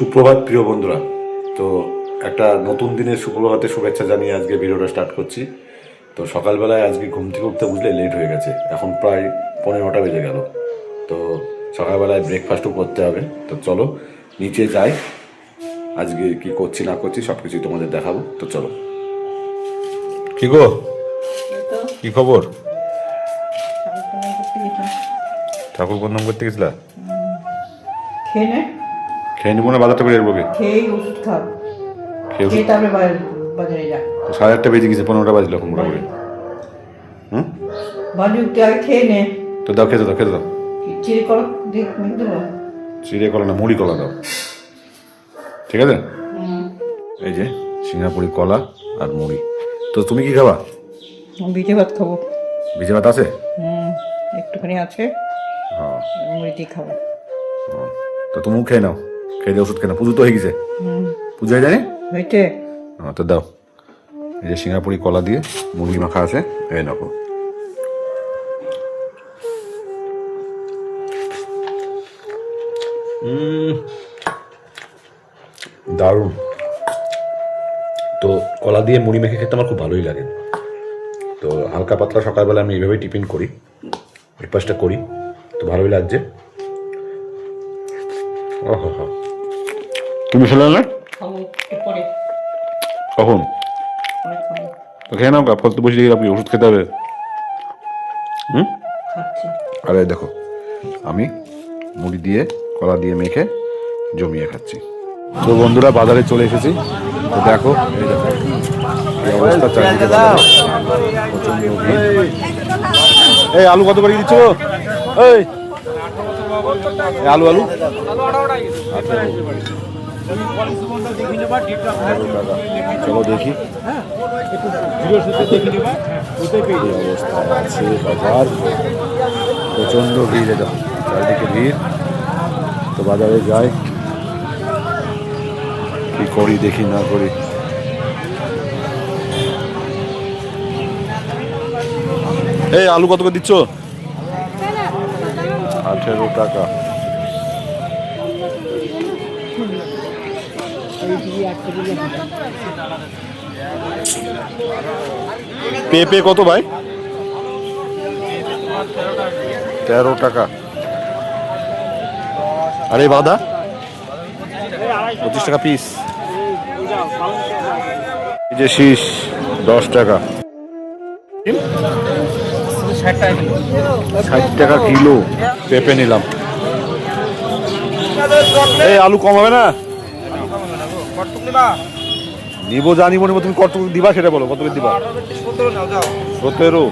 সুপ্রভাত প্রিয় বন্ধুরা। তো একটা নতুন দিনের সুপ্রভাতে শুভেচ্ছা জানিয়ে আজকে ভিডিওটা স্টার্ট করছি। তো সকালবেলায় আজকে ঘুম থেকে উঠতে বুঝলে লেট হয়ে গেছে। এখন প্রায় পনেরোটা বেজে গেল। তো সকালবেলায় ব্রেকফাস্টও করতে হবে। তো চলো নিচে যাই। আজকে কি করছি না করছি সব কিছুই তোমাদের দেখাবো। তো চলো। কি গো? কি খবর? ঠাকুর বন্ধন করতে গেছিলা? খেয়ে নে। খেয়ে নিবো না বাজারটা করে এরবো খেয়েই ওষুধ খাও খেয়ে খেয়ে তারপরে বাজার- যা। সাড়ে আটটা বেজে গেছে পনেরোটা বাজলো এখন মোটামুটি। হুম? বাজুক তুই আগে খেয়ে নে। তো দাও খেতে দাও খেতে দাও। চিড়ি করো দেখ চিড়ে কলা না মুড়ি কলা দাও। ঠিক আছে? এই যে সিঙ্গাপুরি কলা আর মুড়ি। তো তুমি কি খাবা? বিটে ভাত খাব। ভিজে ভাত আছে? হুম একটুখানি আছে। হ্যাঁ মুড়ি দিয়ে খাব। তো তুমিও খেয়ে নাও। খেয়ে দিয়ে ওষুধ খেয়ে পুজো তো হয়ে গেছে। পুজো হয়ে যায়নি হ্যাঁ তো দাও। এই যে সিঙ্গাপুরি কলা দিয়ে মুরগি মাখা আছে এই নাও। দারুণ। তো কলা দিয়ে মুড়ি মেখে খেতে আমার খুব ভালোই লাগে। তো হালকা পাতলা সকালবেলা আমি এইভাবেই টিফিন করি ব্রেকফাস্টটা করি তো ভালোই লাগছে। ও হো হো তুমি খেলে না? কখন? খেয়ে নাও ফল তো বসে গেলে আপনি ওষুধ খেতে হবে। হুম? আরে দেখো আমি মুড়ি দিয়ে কলা দিয়ে মেখে জমিয়ে খাচ্ছি। তো বন্ধুরা বাজারে চলে এসেছি। তো দেখো এই দেখো এই অবস্থা চারিদিকে বাজারে। প্রচণ্ড ভিড়। এই আলু কত করে দিচ্ছ এই আলু আলু। চলো দেখি। অবস্থা আছে বাজার? প্রচণ্ড ভিড় এটা, চারিদিকে ভিড়। তো বাজারে যাই। কি করি দেখি, না করি। এই আলু কত করে দিচ্ছ? আঠেরো টাকা। পেঁপে কত ভাই? তেরো টাকা। আরে বাদা, পঁচিশ টাকা পিস যে শীষ, দশ টাকা। ষাট টাকা কিলো পেঁপে নিলাম। এই আলু কম হবে না? নিব নিব নিব, তুমি কত দিবা সেটা বলো, কত দিবা? সতেরো।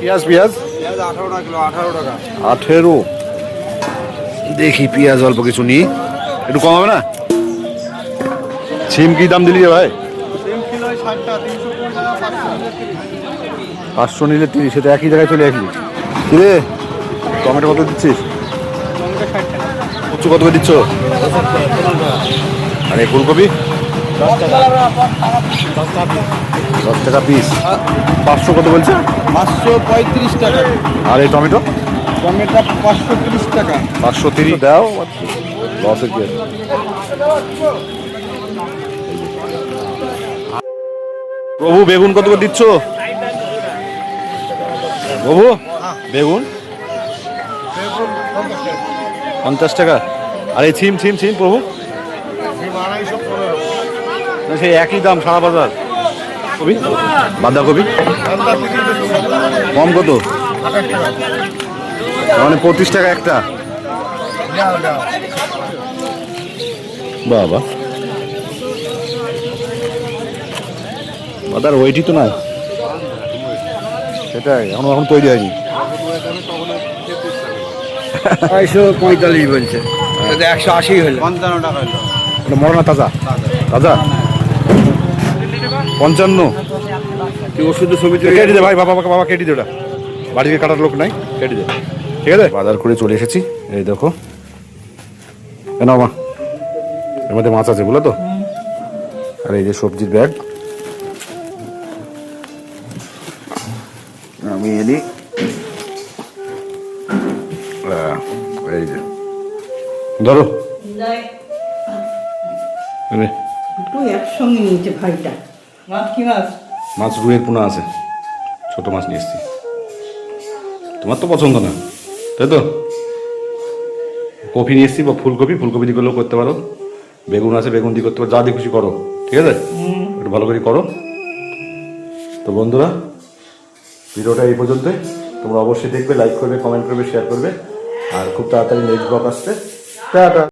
পেঁয়াজ পেঁয়াজ? আঠেরো। দেখি, পেঁয়াজ অল্প কিছু নিই একটু কম হবে না? সিম কি দাম দিলি ভাই? পাঁচশো নিলে তিরিশ সেটা একই জায়গায় চলে আসলি কিরে টমেটো কত দিচ্ছিস? কচু কত করে দিচ্ছ? আর এই ফুলকপি? দশ টাকা পিস পাঁচশো কত বলছে? পাঁচশো পঁয়ত্রিশ টাকা। আর এই টমেটো? টমেটো পাঁচশো তিরিশ টাকা। পাঁচশো তিরিশ দাও। লসে কি? প্রভু বেগুন কত করে দিচ্ছ? প্রভু বেগুন? পঞ্চাশ টাকা। আর, এই ছিম ছিম ছিম, প্রভু। সেই একই দাম, সারা বাজার। কবি? বাঁধাকপি? কম কত? মানে পঁচিশ টাকা একটা। বাবা। বাদার ওয়েটই তো নাই। সেটাই এখন এখন তৈরি হয়নি। আড়াইশো পঁয়তাল্লিশ বলছে। একশো আশি হলো। পঞ্চান্ন টাকা হলো। মরনা তাজা। তাজা? পঞ্চান্ন? তুই ওষুধের ছবি কেটে দে ভাই বাবা বাবা বাবা কেটে দে ওটা। বাড়িতে কাটার লোক নাই কেটে দে। ঠিক আছে? বাজার করে চলে এসেছি। এই দেখো। কেন মা। এর মধ্যে মাছ আছে বুঝলো তো? আর এই যে সবজির ব্যাগ। আমি এনি এই যে ধরো। একসঙ্গে নিয়েছে ভাইটা। মাছ কি মাছ? মাছ রুইয়ের পোনা আছে। ছোট মাছ নিয়ে এসছি। তোমার তো পছন্দ না। তাই তো? কপি নিয়ে এসছি বা ফুলকপি? ফুলকপি দিয়ে করলেও করতে পারো। বেগুন আছে বেগুন দিয়ে করতে পারো। যা দিয়ে খুশি করো। ঠিক আছে? একটু ভালো করে করো। তো বন্ধুরা ভিডিওটা এই পর্যন্তই। তোমরা অবশ্যই দেখবে লাইক করবে কমেন্ট করবে শেয়ার করবে। আর খুব তাড়াতাড়ি নেক্সট ব্লগ আসছে। টাটা।